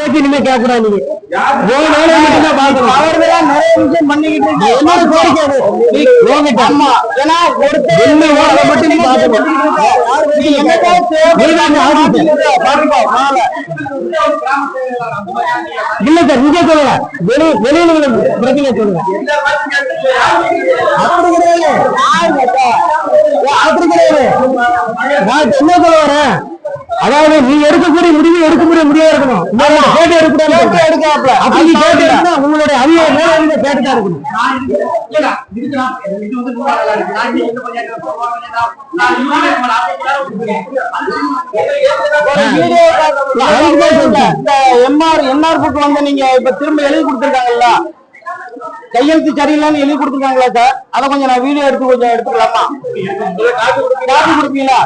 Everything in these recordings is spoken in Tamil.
பேச்சு இனிமே கேட்க கூடாது இல்ல சார் இங்கே சொல்லல வெளி வெளியில பிரச்சனை சொல்லுங்க அப்படி கிடையாது அப்படி கிடையாது நான் என்ன சொல்ல வரேன் அதாவது நீ எடுக்கக்கூடிய முடிவு எடுக்கக்கூடிய முடிவா இருக்கணும். உங்களோட கேட்டு எடுக்கூடாது எடுக்காப்ல அப்படி கேட்டு எடுத்தா உங்களுடைய அதிகார மேல இருந்து கேட்டுதான் இருக்கணும். எம்ஆர் என்ஆர் புக் வந்து நீங்க இப்ப திரும்ப எழுதி கொடுத்துருக்காங்கல்ல. கையெழுத்து சரியில்லைன்னு எழுதி கொடுத்துருக்காங்களா சார் அதை கொஞ்சம் நான் வீடியோ எடுத்து கொஞ்சம் எடுத்துக்கலாமா? காப்பி கொடுப்பீங்களா?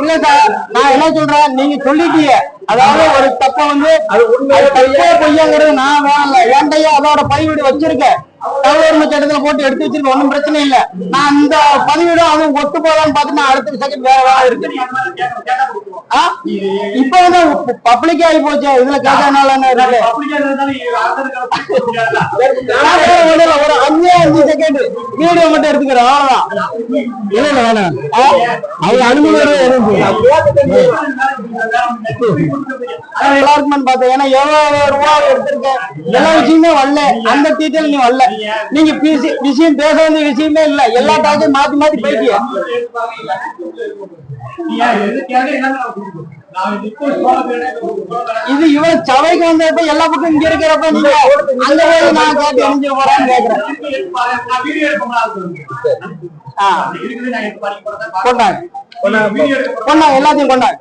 இல்ல சார் நான் என்ன சொல்றேன்? நீங்க சொல்லிட்டீங்க. அதாவது ஒரு தப்ப வந்து பொய்யாங்கிறது நான் வேணாம்ல. ஏன்டையா அதோட பதிவீடு வச்சிருக்கேன்? தகவல் சட்டத்துல போட்டு எடுத்து வச்சிருக்கேன் ஒண்ணும் பிரச்சனை இல்ல. நான் இந்த பதிவீடு அவன் ஒத்து போதான்னு பார்த்து நான் அடுத்த செகண்ட் வேற வேலை இருக்கு. ஆ? இப்ப வந்து பப்ளிக் ஆகி போச்சு. இதுல கேட்டனால என்ன இருக்கு? நான் வேற ஒண்ணும் இல்ல, ஒரு அஞ்சே அஞ்சு செகண்ட் வீடியோ மட்டும் எடுத்துக்கிறேன். அவ்வளவுதான். இல்ல இல்ல வேணாம் அவங்க அனுமதி எதுவும் எல்லாருக்குமே பார்த்தேன். ஏன்னா எவ்வளவு ரூபா எடுத்திருக்கேன் எல்லா விஷயமே வரல. அந்த டீட்டெயில் நீ வரல. நீங்க பிசி விஷயம் பேச வேண்டிய விஷயமே இல்ல. எல்லா டாக்கையும் மாத்தி மாத்தி போயிட்டிய இது இவன் சபைக்கு வந்தப்ப எல்லா பக்கம் இங்க இருக்கிறப்ப நீங்க அங்க போய் நான் கேட்டு எரிஞ்சு போறான்னு கேக்குறேன். ஆ, கொண்டாங்க கொண்டாங்க எல்லாத்தையும் கொண்டாங்க